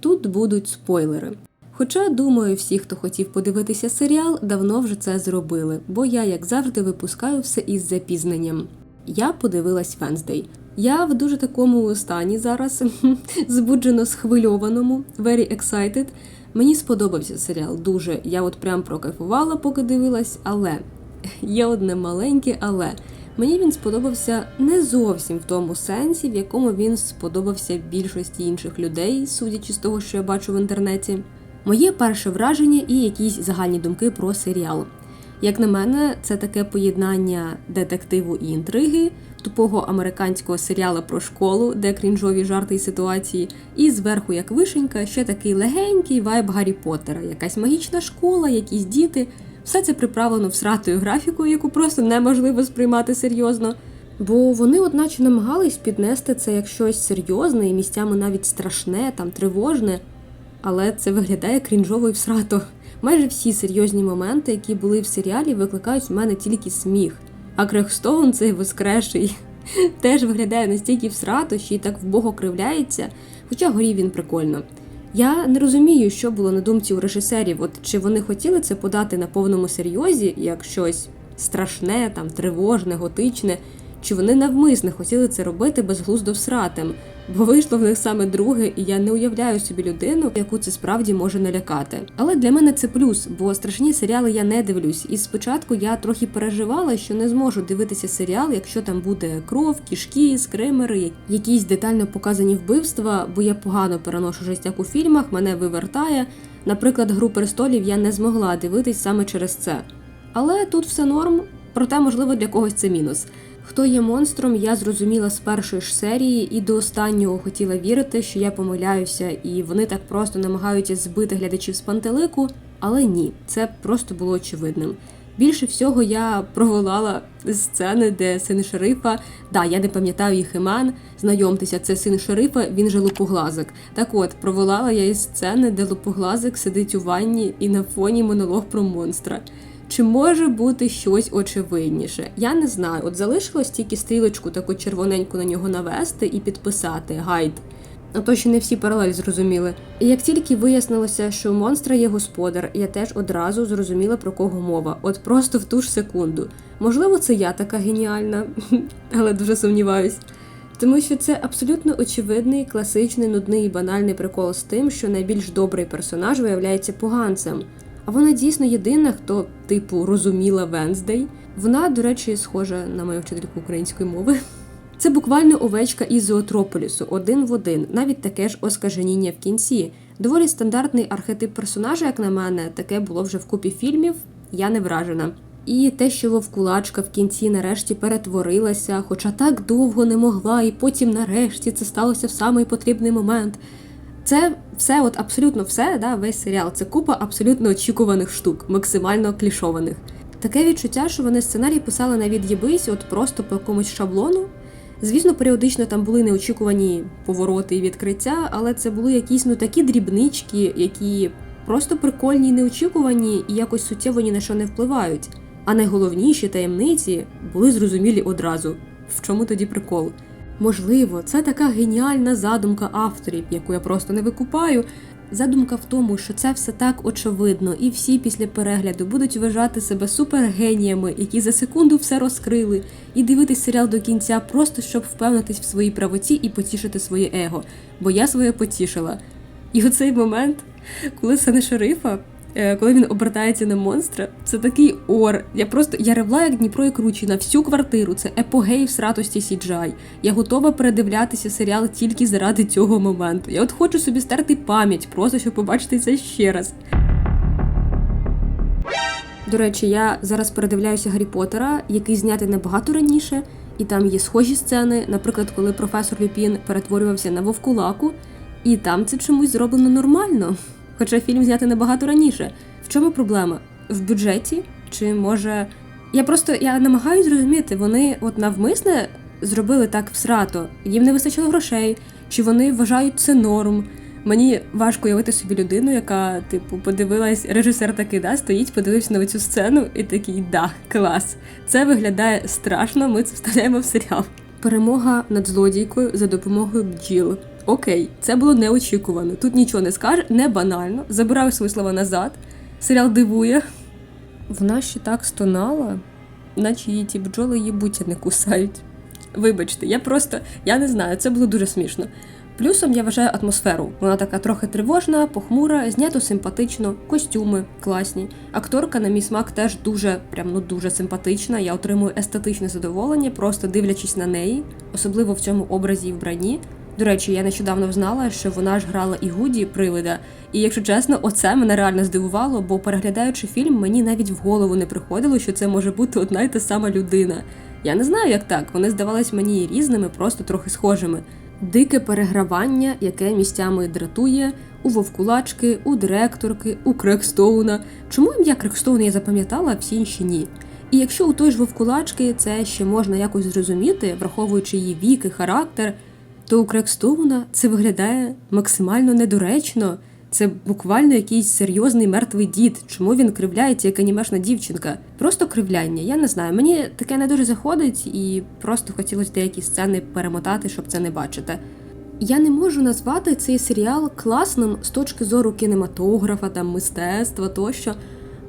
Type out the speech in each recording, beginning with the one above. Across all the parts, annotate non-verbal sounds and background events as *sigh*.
Тут будуть спойлери. Хоча, думаю, всі, хто хотів подивитися серіал, давно вже це зробили, бо я, як завжди, випускаю все із запізненням. Я подивилась Венздей. Я в дуже такому стані зараз, *laughs* збуджено схвильованому, very excited. Мені сподобався серіал дуже. Я от прям прокайфувала, поки дивилась, але *laughs* є одне маленьке, але мені він сподобався не зовсім в тому сенсі, в якому він сподобався більшості інших людей, судячи з того, що я бачу в інтернеті. Моє перше враження і якісь загальні думки про серіал. Як на мене, це таке поєднання детективу і інтриги, тупого американського серіалу про школу, де крінжові жарти і ситуації, і зверху, як вишенька, ще такий легенький вайб Гаррі Поттера, якась магічна школа, якісь діти. Все це приправлено всратою графікою, яку просто неможливо сприймати серйозно. Бо вони, одначе, намагались піднести це як щось серйозне і місцями навіть страшне, там тривожне, але це виглядає крінжово і всрато. Майже всі серйозні моменти, які були в серіалі, викликають в мене тільки сміх. А Крехстоун, цей воскреший, *laughs* теж виглядає настільки всрато, що й так вбого кривляється, хоча горів він прикольно. Я не розумію, що було на думці у режисерів, от чи вони хотіли це подати на повному серйозі, як щось страшне, там тривожне, готичне, чи вони навмисно хотіли це робити безглуздо всратим, бо вийшло в них саме друге, і я не уявляю собі людину, яку це справді може налякати. Але для мене це плюс, бо страшні серіали я не дивлюсь. І спочатку я трохи переживала, що не зможу дивитися серіал, якщо там буде кров, кішки, скримери, якісь детально показані вбивства, бо я погано переношу жестяк у фільмах, мене вивертає. Наприклад, гру престолів я не змогла дивитись саме через це. Але тут все норм, проте, можливо, для когось це мінус. Хто є монстром, я зрозуміла з першої ж серії і до останнього хотіла вірити, що я помиляюся, і вони так просто намагаються збити глядачів з пантелику, але ні, це просто було очевидним. Більше всього я проволала сцени, де син шерифа, да, я не пам'ятаю їх імен, знайомтеся, це син шерифа, він же лупоглазик. Так от, проволала я із сцени, де лупоглазик сидить у ванні і на фоні монолог про монстра. Чи може бути щось очевидніше? Я не знаю. От залишилось тільки стрілочку таку червоненьку на нього навести і підписати гайд. А то ще не всі паралель зрозуміли. І як тільки вияснилося, що у монстра є господар, я теж одразу зрозуміла про кого мова, от просто в ту ж секунду. Можливо, це я така геніальна, *laughs* але дуже сумніваюсь. Тому що це абсолютно очевидний, класичний, нудний і банальний прикол з тим, що найбільш добрий персонаж виявляється поганцем. Вона дійсно єдина, хто, типу, розуміла Венздей. Вона, до речі, схожа на мою вчительку української мови. Це буквально овечка із Зоотрополісу, один в один, навіть таке ж оскаженіння в кінці. Доволі стандартний архетип персонажа, як на мене, таке було вже в купі фільмів. Я не вражена. І те, що вовкулачка в кінці нарешті перетворилася, хоча так довго не могла, і потім нарешті це сталося в самий потрібний момент. Це все, от абсолютно все, да, весь серіал. Це купа абсолютно очікуваних штук, максимально клішованих. Таке відчуття, що вони сценарій писали на від'єбись, от просто по якомусь шаблону. Звісно, періодично там були неочікувані повороти і відкриття, але це були якісь ну такі дрібнички, які просто прикольні і неочікувані і якось суттєво ні на що не впливають. А найголовніші таємниці були зрозумілі одразу. В чому тоді прикол? Можливо, це така геніальна задумка авторів, яку я просто не викупаю. Задумка в тому, що це все так очевидно, і всі після перегляду будуть вважати себе супергеніями, які за секунду все розкрили, і дивитись серіал до кінця, просто щоб впевнитись в своїй правоті і потішити своє его. Бо я своє потішила. І оцей момент, коли син шерифа коли він обертається на монстра, це такий ор. Я просто я ревла як Дніпро і кручі на всю квартиру. Це епогей в сратості CGI. Я готова передивлятися серіал тільки заради цього моменту. Я от хочу собі стерти пам'ять, просто щоб побачити це ще раз. До речі, я зараз передивляюся Гаррі Поттера, який знятий набагато раніше, і там є схожі сцени, наприклад, коли професор Люпін перетворювався на вовкулаку, і там це чомусь зроблено нормально. Хоча фільм знятий набагато раніше. В чому проблема? В бюджеті? Чи може. Я просто я намагаюся зрозуміти, вони от навмисне зробили так всрато, їм не вистачило грошей, чи вони вважають це норм. Мені важко уявити собі людину, яка, типу, подивилась, режисер такий, да, стоїть, подивився на цю сцену і такий, да, клас. Це виглядає страшно, ми це вставляємо в серіал. Перемога над злодійкою за допомогою бджіл. Окей, це було неочікувано. Тут нічого не скаже, не банально. Забираю свої слова назад. Серіал дивує. Вона ще так стонала, наче її ті бджоли її буття не кусають. Вибачте, я просто я не знаю, це було дуже смішно. Плюсом я вважаю атмосферу. Вона така трохи тривожна, похмура, знято симпатично, костюми класні. Акторка, на мій смак, теж дуже, прям ну дуже симпатична. Я отримую естетичне задоволення, просто дивлячись на неї, особливо в цьому образі і вбранні. До речі, я нещодавно взнала, що вона ж грала і Гуді привида. І якщо чесно, оце мене реально здивувало, бо переглядаючи фільм, мені навіть в голову не приходило, що це може бути одна й та сама людина. Я не знаю, як так. Вони здавались мені різними, просто трохи схожими. Дике перегравання, яке місцями дратує у вовкулачки, у директорки, у Крекстоуна. Чому ім'я Крекстоуна я запам'ятала, а всі інші ні? І якщо у той ж вовкулачки це ще можна якось зрозуміти, враховуючи її вік і характер, то у Крекстоуна це виглядає максимально недоречно. Це буквально якийсь серйозний мертвий дід. Чому він кривляється, як анімешна дівчинка? Просто кривляння. Я не знаю. Мені таке не дуже заходить, і просто хотілося деякі сцени перемотати, щоб це не бачити. Я не можу назвати цей серіал класним з точки зору кінематографа, там мистецтва тощо.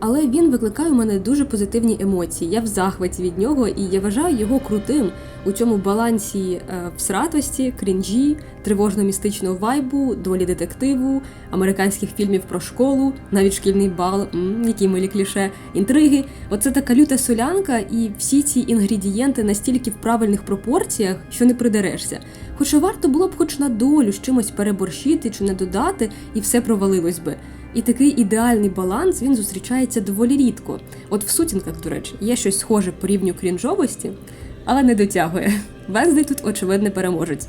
Але він викликає у мене дуже позитивні емоції. Я в захваті від нього, і я вважаю його крутим у цьому балансі е, всратості, крінжі, тривожно-містичного вайбу, долі детективу, американських фільмів про школу, навіть шкільний бал, м, які милі кліше, інтриги. Оце така люта солянка, і всі ці інгредієнти настільки в правильних пропорціях, що не придерешся. Хоча варто було б хоч на долю з чимось переборщити чи не додати, і все провалилось би. І такий ідеальний баланс він зустрічається доволі рідко. От в сутінках, до речі, є щось схоже по рівню крінжовості, але не дотягує. Венздей тут очевидний переможець.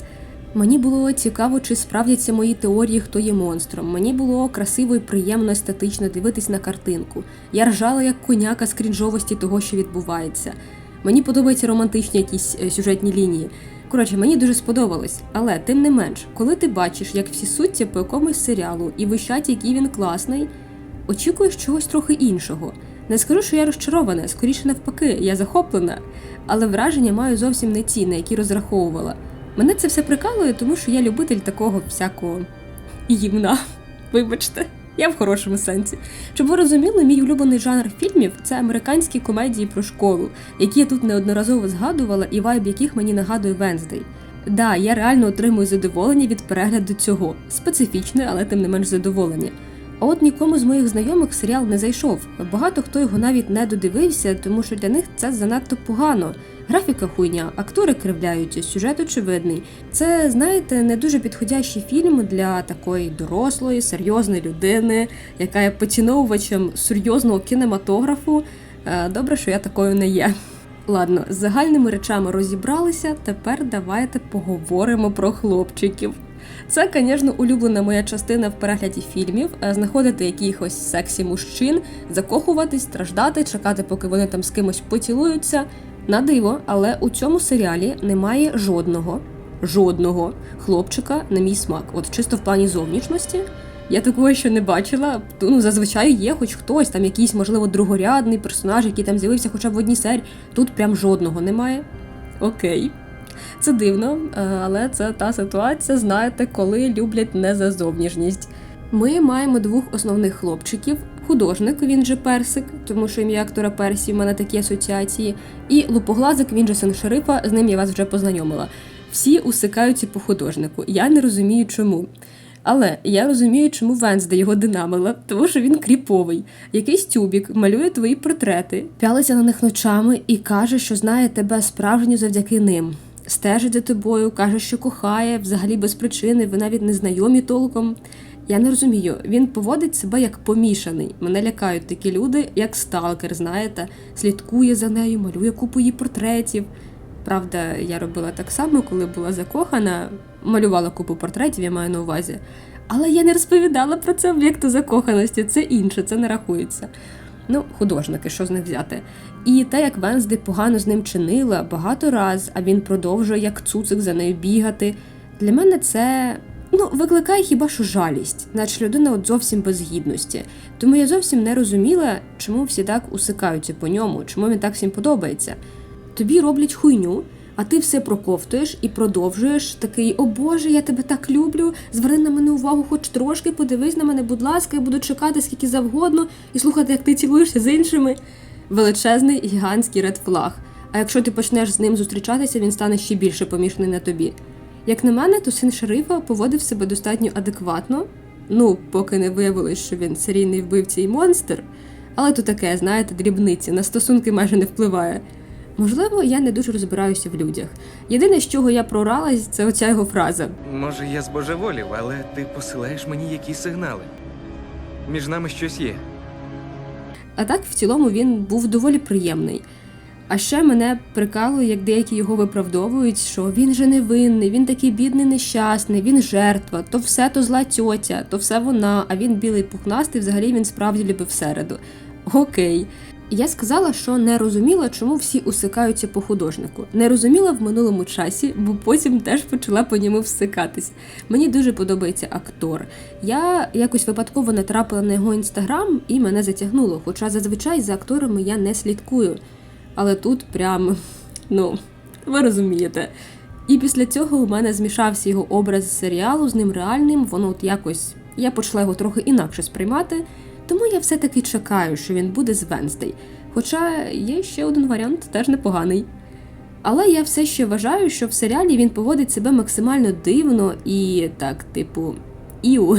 Мені було цікаво, чи справдяться мої теорії, хто є монстром. Мені було красиво і приємно естетично дивитись на картинку. Я ржала як коняка з крінжовості того, що відбувається. Мені подобаються романтичні якісь е, сюжетні лінії. Коротше, мені дуже сподобалось, але тим не менш, коли ти бачиш, як всі суття по якомусь серіалу і вищать, який він класний, очікуєш чогось трохи іншого. Не скажу, що я розчарована, скоріше навпаки, я захоплена, але враження маю зовсім не ті, на які розраховувала. Мене це все прикалує, тому що я любитель такого всякого гімна. *laughs* Вибачте, я в хорошому сенсі. Щоб ви розуміли, мій улюблений жанр фільмів це американські комедії про школу, які я тут неодноразово згадувала, і вайб яких мені нагадує Венздей. Да, я реально отримую задоволення від перегляду цього, специфічне, але тим не менш задоволення. А от нікому з моїх знайомих серіал не зайшов. Багато хто його навіть не додивився, тому що для них це занадто погано. Графіка хуйня, актори кривляються, сюжет очевидний. Це, знаєте, не дуже підходящий фільм для такої дорослої, серйозної людини, яка є поціновувачем серйозного кінематографу. Е, Добре, що я такою не є. Ладно, з загальними речами розібралися. Тепер давайте поговоримо про хлопчиків. Це, звісно, улюблена моя частина в перегляді фільмів е, знаходити якихось сексі мужчин, закохуватись, страждати, чекати, поки вони там з кимось поцілуються. На диво, але у цьому серіалі немає жодного, жодного хлопчика на мій смак. От чисто в плані зовнішності. Я такого ще не бачила. Ну, зазвичай є хоч хтось, там якийсь, можливо, другорядний персонаж, який там з'явився хоча б в одній серії. Тут прям жодного немає. Окей. Це дивно, е, але це та ситуація, знаєте, коли люблять не за зовнішність. Ми маємо двох основних хлопчиків: художник, він же персик, тому що ім'я актора Персі в мене такі асоціації, і лупоглазик, він же син шерифа, з ним я вас вже познайомила. Всі усикаються по художнику. Я не розумію, чому. Але я розумію, чому Венсде його динамила, тому що він кріповий. Якийсь тюбік малює твої портрети, пялиться на них ночами і каже, що знає тебе справжню завдяки ним. Стежить за тобою, каже, що кохає, взагалі без причини, ви навіть не знайомі толком. Я не розумію, він поводить себе як помішаний. Мене лякають такі люди, як сталкер, знаєте, слідкує за нею, малює купу її портретів. Правда, я робила так само, коли була закохана, малювала купу портретів, я маю на увазі. Але я не розповідала про це об'єкту закоханості, це інше, це не рахується. Ну, художники, що з них взяти. І те, як Венсди погано з ним чинила багато раз, а він продовжує як цуцик за нею бігати. Для мене це ну, викликає хіба що жалість, наче людина от зовсім без гідності. Тому я зовсім не розуміла, чому всі так усикаються по ньому, чому він так всім подобається. Тобі роблять хуйню, А ти все проковтуєш і продовжуєш такий, о Боже, я тебе так люблю. Зверни на мене увагу, хоч трошки, подивись на мене, будь ласка, я буду чекати скільки завгодно і слухати, як ти цілуєшся з іншими. Величезний гігантський ред флаг. А якщо ти почнеш з ним зустрічатися, він стане ще більше помішаний на тобі. Як на мене, то син шерифа поводив себе достатньо адекватно. Ну, поки не виявилось, що він серійний вбивця і монстр. Але то таке, знаєте, дрібниці, на стосунки майже не впливає. Можливо, я не дуже розбираюся в людях. Єдине, з чого я проралась, це оця його фраза. Може, я збожеволів, але ти посилаєш мені якісь сигнали. Між нами щось є. А так, в цілому, він був доволі приємний. А ще мене прикалує, як деякі його виправдовують, що він же невинний, він такий бідний, нещасний, він жертва, то все то зла тьотя, то все вона, а він білий пухнастий, взагалі він справді любив середу. Окей. Я сказала, що не розуміла, чому всі усикаються по художнику. Не розуміла в минулому часі, бо потім теж почала по ньому всикатись. Мені дуже подобається актор. Я якось випадково натрапила на його інстаграм і мене затягнуло, хоча зазвичай за акторами я не слідкую. Але тут прям, ну, ви розумієте. І після цього у мене змішався його образ з серіалу з ним реальним, воно от якось. Я почала його трохи інакше сприймати, тому я все-таки чекаю, що він буде з Венздей. Хоча є ще один варіант, теж непоганий. Але я все ще вважаю, що в серіалі він поводить себе максимально дивно і так, типу, іу.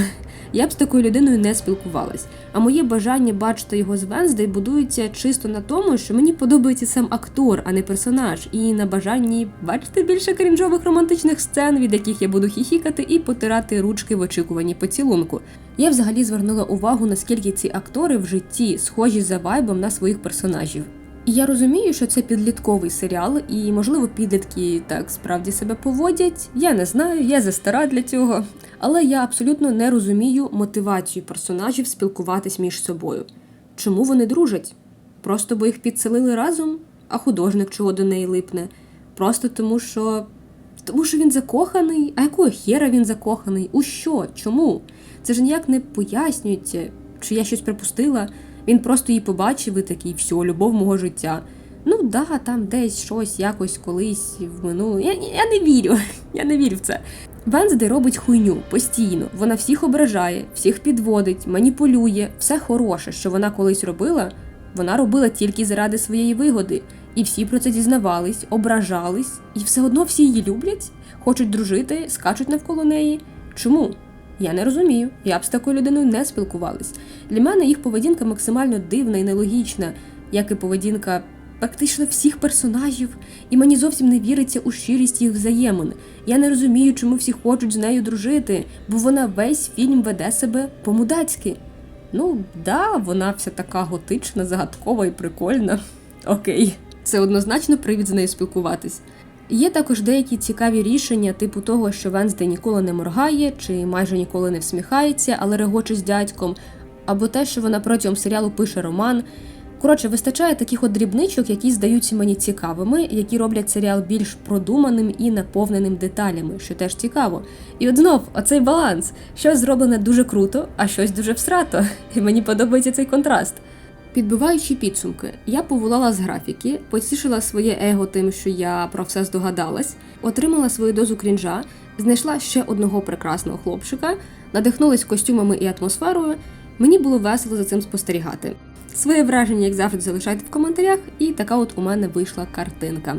Я б з такою людиною не спілкувалась. А моє бажання бачити його з Венздей будується чисто на тому, що мені подобається сам актор, а не персонаж, і на бажанні бачити більше крінжових романтичних сцен, від яких я буду хіхікати і потирати ручки в очікуванні поцілунку. Я взагалі звернула увагу, наскільки ці актори в житті схожі за вайбом на своїх персонажів. Я розумію, що це підлітковий серіал, і можливо підлітки так справді себе поводять. Я не знаю, я застара для цього. Але я абсолютно не розумію мотивацію персонажів спілкуватись між собою. Чому вони дружать? Просто бо їх підселили разом, а художник чого до неї липне. Просто тому, що. Тому що він закоханий, а якого хера він закоханий? У що? Чому? Це ж ніяк не пояснюється, чи я щось припустила. Він просто її побачив і такий, все, любов мого життя. Ну да, там десь щось якось колись в минулому. Я, я не вірю, *laughs* я не вірю в це. Венздей робить хуйню постійно. Вона всіх ображає, всіх підводить, маніпулює. Все хороше, що вона колись робила, вона робила тільки заради своєї вигоди. І всі про це дізнавались, ображались, і все одно всі її люблять, хочуть дружити, скачуть навколо неї. Чому? Я не розумію. Я б з такою людиною не спілкувалась. Для мене їх поведінка максимально дивна і нелогічна, як і поведінка практично всіх персонажів, і мені зовсім не віриться у щирість їх взаємин. Я не розумію, чому всі хочуть з нею дружити, бо вона весь фільм веде себе по-мудацьки. Ну, да, вона вся така готична, загадкова і прикольна. Окей, це однозначно привід з нею спілкуватись. Є також деякі цікаві рішення, типу того, що Венздей ніколи не моргає чи майже ніколи не всміхається, але регоче з дядьком, або те, що вона протягом серіалу пише роман. Коротше, вистачає таких от дрібничок, які здаються мені цікавими, які роблять серіал більш продуманим і наповненим деталями, що теж цікаво. І от знов оцей баланс, щось зроблене дуже круто, а щось дуже всрато. І мені подобається цей контраст. Підбиваючи підсумки, я поволала з графіки, потішила своє его тим, що я про все здогадалась, отримала свою дозу крінжа, знайшла ще одного прекрасного хлопчика, надихнулась костюмами і атмосферою. Мені було весело за цим спостерігати. Своє враження, як завжди, залишайте в коментарях, і така от у мене вийшла картинка.